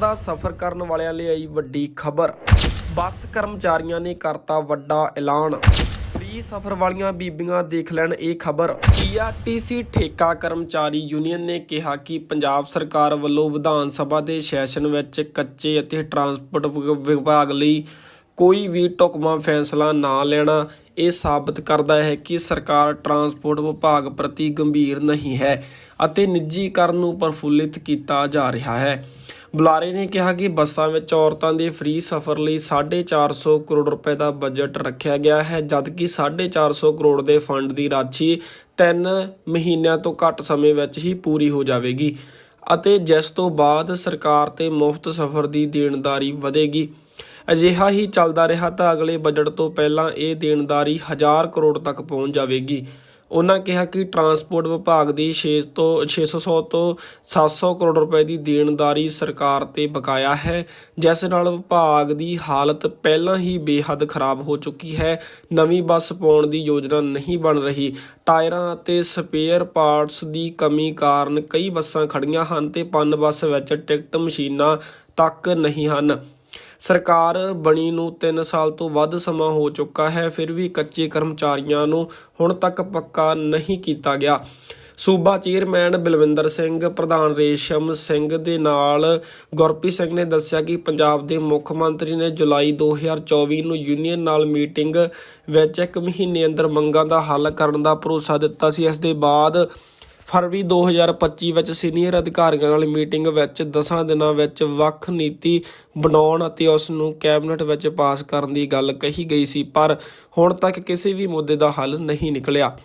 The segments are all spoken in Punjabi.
ਦਾ ਸਫ਼ਰ ਕਰਨ ਵਾਲਿਆਂ ਲਈ ਆਈ ਵੱਡੀ ਖਬਰ। ਬੱਸ ਕਰਮਚਾਰੀਆਂ ਨੇ ਕਰਤਾ ਵੱਡਾ ਐਲਾਨ। ਫ੍ਰੀ ਸਫ਼ਰ ਵਾਲੀਆਂ ਬੀਬੀਆਂ ਦੇਖ ਲੈਣ ਇਹ ਖਬਰ। ਪੀਆਰਟੀਸੀ ਠੇਕਾ ਕਰਮਚਾਰੀ ਯੂਨੀਅਨ ਨੇ ਕਿਹਾ ਕਿ ਪੰਜਾਬ ਸਰਕਾਰ ਵੱਲੋਂ ਵਿਧਾਨ ਸਭਾ ਦੇ ਸੈਸ਼ਨ ਵਿੱਚ ਕੱਚੇ ਅਤੇ ਟਰਾਂਸਪੋਰਟ ਵਿਗ- ਵਿਭਾਗ ਲਈ ਕੋਈ ਵੀ ਟੁਕਮਾ ਫੈਸਲਾ ਨਾ ਲੈਣਾ, ਇਹ ਸਾਬਤ ਕਰਦਾ ਹੈ ਕਿ ਸਰਕਾਰ ਟਰਾਂਸਪੋਰਟ ਵਿਭਾਗ ਪ੍ਰਤੀ ਗੰਭੀਰ ਨਹੀਂ ਹੈ ਅਤੇ ਨਿੱਜੀਕਰਨ ਨੂੰ ਪ੍ਰਫੁੱਲਿਤ ਕੀਤਾ ਜਾ ਰਿਹਾ ਹੈ। ਬੁਲਾਰੇ ਨੇ ਕਿਹਾ ਕਿ ਬੱਸਾਂ ਵਿੱਚ ਔਰਤਾਂ ਦੇ ਫ੍ਰੀ ਸਫ਼ਰ ਲਈ 450 ਕਰੋੜ ਰੁਪਏ ਦਾ ਬਜਟ ਰੱਖਿਆ ਗਿਆ ਹੈ, ਜਦਕਿ 450 ਕਰੋੜ ਦੇ ਫੰਡ ਦੀ ਰਾਸ਼ੀ 3 ਮਹੀਨਿਆਂ ਤੋਂ ਘੱਟ ਸਮੇਂ ਵਿੱਚ ਹੀ ਪੂਰੀ ਹੋ ਜਾਵੇਗੀ ਅਤੇ ਜਿਸ ਤੋਂ ਬਾਅਦ ਸਰਕਾਰ ਤੇ ਮੁਫਤ ਸਫ਼ਰ ਦੀ ਦੇਣਦਾਰੀ ਵਧੇਗੀ। ਅਜਿਹਾ ਹੀ ਚੱਲਦਾ ਰਿਹਾ ਤਾਂ ਅਗਲੇ ਬਜਟ ਤੋਂ ਪਹਿਲਾਂ ਇਹ ਦੇਣਦਾਰੀ 1000 ਕਰੋੜ ਤੱਕ ਪਹੁੰਚ ਜਾਵੇਗੀ। ਉਹਨਾਂ ਕਿਹਾ ਕਿ ਟਰਾਂਸਪੋਰਟ ਵਿਭਾਗ ਦੀ 6 ਤੋਂ 600 ਤੋਂ 700 ਕਰੋੜ ਰੁਪਏ ਦੀ ਦੇਣਦਾਰੀ ਸਰਕਾਰ ਤੇ ਬਕਾਇਆ ਹੈ, ਜਿਸ ਨਾਲ ਵਿਭਾਗ ਦੀ ਹਾਲਤ ਪਹਿਲਾਂ ਹੀ ਬੇਹੱਦ ਖਰਾਬ ਹੋ ਚੁੱਕੀ ਹੈ। ਨਵੀਂ ਬੱਸ ਪਾਉਣ ਦੀ ਯੋਜਨਾ ਨਹੀਂ ਬਣ ਰਹੀ। ਟਾਇਰਾਂ ਅਤੇ ਸਪੇਅਰ ਪਾਰਟਸ ਦੀ ਕਮੀ ਕਾਰਨ ਕਈ ਬੱਸਾਂ ਖੜੀਆਂ ਹਨ ਤੇ ਪਨ ਬੱਸ ਵਿੱਚ ਟਿਕਟ ਮਸ਼ੀਨਾਂ ਤੱਕ ਨਹੀਂ ਹਨ। ਸਰਕਾਰ ਬਣੀ ਨੂੰ 3 ਸਾਲ ਤੋਂ ਵੱਧ ਸਮਾਂ ਹੋ ਚੁੱਕਾ ਹੈ, ਫਿਰ ਵੀ ਕੱਚੇ ਕਰਮਚਾਰੀਆਂ ਨੂੰ ਹੁਣ ਤੱਕ ਪੱਕਾ ਨਹੀਂ ਕੀਤਾ ਗਿਆ। ਸੂਬਾ ਚੇਅਰਮੈਨ ਬਲਵਿੰਦਰ ਸਿੰਘ, ਪ੍ਰਧਾਨ ਰੇਸ਼ਮ ਸਿੰਘ ਦੇ ਨਾਲ ਗੁਰਪ੍ਰੀਤ ਸਿੰਘ ਨੇ ਦੱਸਿਆ ਕਿ ਪੰਜਾਬ ਦੇ ਮੁੱਖ ਮੰਤਰੀ ਨੇ ਜੁਲਾਈ 2024 ਨੂੰ ਯੂਨੀਅਨ ਨਾਲ ਮੀਟਿੰਗ ਵਿੱਚ ਇੱਕ ਮਹੀਨੇ ਅੰਦਰ ਮੰਗਾਂ ਦਾ ਹੱਲ ਕਰਨ ਦਾ ਭਰੋਸਾ ਦਿੱਤਾ ਸੀ। ਇਸ ਦੇ ਬਾਅਦ ਫਰਵਰੀ 2025 ਵਿੱਚ ਸੀਨੀਅਰ ਅਧਿਕਾਰੀਆਂ ਨਾਲ ਮੀਟਿੰਗ ਵਿੱਚ 10 ਦਿਨਾਂ ਵਿੱਚ ਵੱਖ ਨੀਤੀ ਬਣਾਉਣ ਅਤੇ ਉਸ ਨੂੰ ਕੈਬਨਿਟ ਵਿੱਚ ਪਾਸ ਕਰਨ ਦੀ ਗੱਲ ਕਹੀ ਗਈ ਸੀ, ਪਰ ਹੁਣ ਤੱਕ ਕਿਸੇ ਵੀ ਮੁੱਦੇ ਦਾ ਹੱਲ ਨਹੀਂ ਨਿਕਲਿਆ।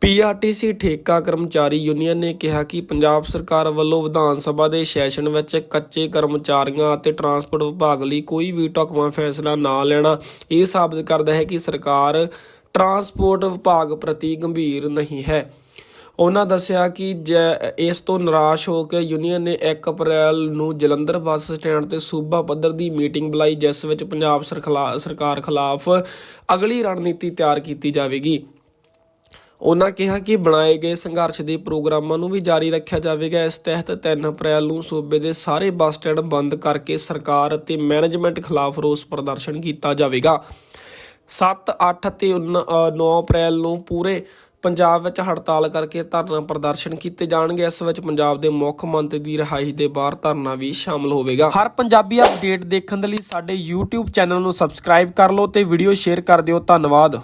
ਪੀਆਰਟੀਸੀ ਠੇਕਾ ਕਰਮਚਾਰੀ ਯੂਨੀਅਨ ਨੇ ਕਿਹਾ ਕਿ ਪੰਜਾਬ ਸਰਕਾਰ ਵੱਲੋਂ ਵਿਧਾਨ ਸਭਾ ਦੇ ਸੈਸ਼ਨ ਵਿੱਚ ਕੱਚੇ ਕਰਮਚਾਰੀਆਂ ਅਤੇ ਟਰਾਂਸਪੋਰਟ ਵਿਭਾਗ ਲਈ ਕੋਈ ਵੀ ਟੁਕਮਾ ਫੈਸਲਾ ਨਾ ਲੈਣਾ, ਇਹ ਸਾਬਤ ਕਰਦਾ ਹੈ ਕਿ ਸਰਕਾਰ ਟਰਾਂਸਪੋਰਟ ਵਿਭਾਗ ਪ੍ਰਤੀ ਗੰਭੀਰ ਨਹੀਂ ਹੈ। ਉਹਨਾਂ ਦੱਸਿਆ ਕਿ ਜੈ- ਇਸ ਤੋਂ ਨਿਰਾਸ਼ ਹੋ ਕੇ ਯੂਨੀਅਨ ਨੇ 1 ਅਪ੍ਰੈਲ ਨੂੰ ਜਲੰਧਰ ਬੱਸ ਸਟੈਂਡ ਤੇ ਸੂਬਾ ਪੱਧਰ ਦੀ ਮੀਟਿੰਗ ਬੁਲਾਈ, ਜਿਸ ਵਿੱਚ ਪੰਜਾਬ ਸਰਖਲਾ- ਸਰਕਾਰ ਖਿਲਾਫ ਅਗਲੀ ਰਣਨੀਤੀ ਤਿਆਰ ਕੀਤੀ ਜਾਵੇਗੀ। ਉਹਨਾਂ ਕਿਹਾ ਕਿ ਬਣਾਏ ਗਏ ਸੰਘਰਸ਼ ਦੇ ਪ੍ਰੋਗਰਾਮਾਂ ਨੂੰ ਵੀ ਜਾਰੀ ਰੱਖਿਆ ਜਾਵੇਗਾ। ਇਸ ਤਹਿਤ 3 ਅਪ੍ਰੈਲ ਨੂੰ ਸੂਬੇ ਦੇ ਸਾਰੇ ਬੱਸ ਸਟੈਂਡ ਬੰਦ ਕਰਕੇ ਸਰਕਾਰ ਅਤੇ ਮੈਨੇਜਮੈਂਟ ਖਿਲਾਫ ਰੋਸ ਪ੍ਰਦਰਸ਼ਨ ਕੀਤਾ ਜਾਵੇਗਾ। 7 8 ਤੇ 9 ਅਪ੍ਰੈਲ ਨੂੰ ਪੂਰੇ ਪੰਜਾਬ ਵਿੱਚ ਹੜਤਾਲ ਕਰਕੇ ਧਰਨਾ ਪ੍ਰਦਰਸ਼ਨ ਕੀਤੇ ਜਾਣਗੇ। ਇਸ ਵਿੱਚ ਪੰਜਾਬ ਦੇ ਮੁੱਖ ਮੰਤਰੀ ਦੀ ਰਿਹਾਈ ਦੇ ਬਾਹਰ ਧਰਨਾ ਵੀ ਸ਼ਾਮਲ ਹੋਵੇਗਾ। ਹਰ ਪੰਜਾਬੀ ਅਪਡੇਟ ਦੇਖਣ ਦੇ ਲਈ ਸਾਡੇ YouTube ਚੈਨਲ ਨੂੰ ਸਬਸਕ੍ਰਾਈਬ ਕਰ ਲਓ ਤੇ ਵੀਡੀਓ ਸ਼ੇਅਰ ਕਰ ਦਿਓ। ਧੰਨਵਾਦ।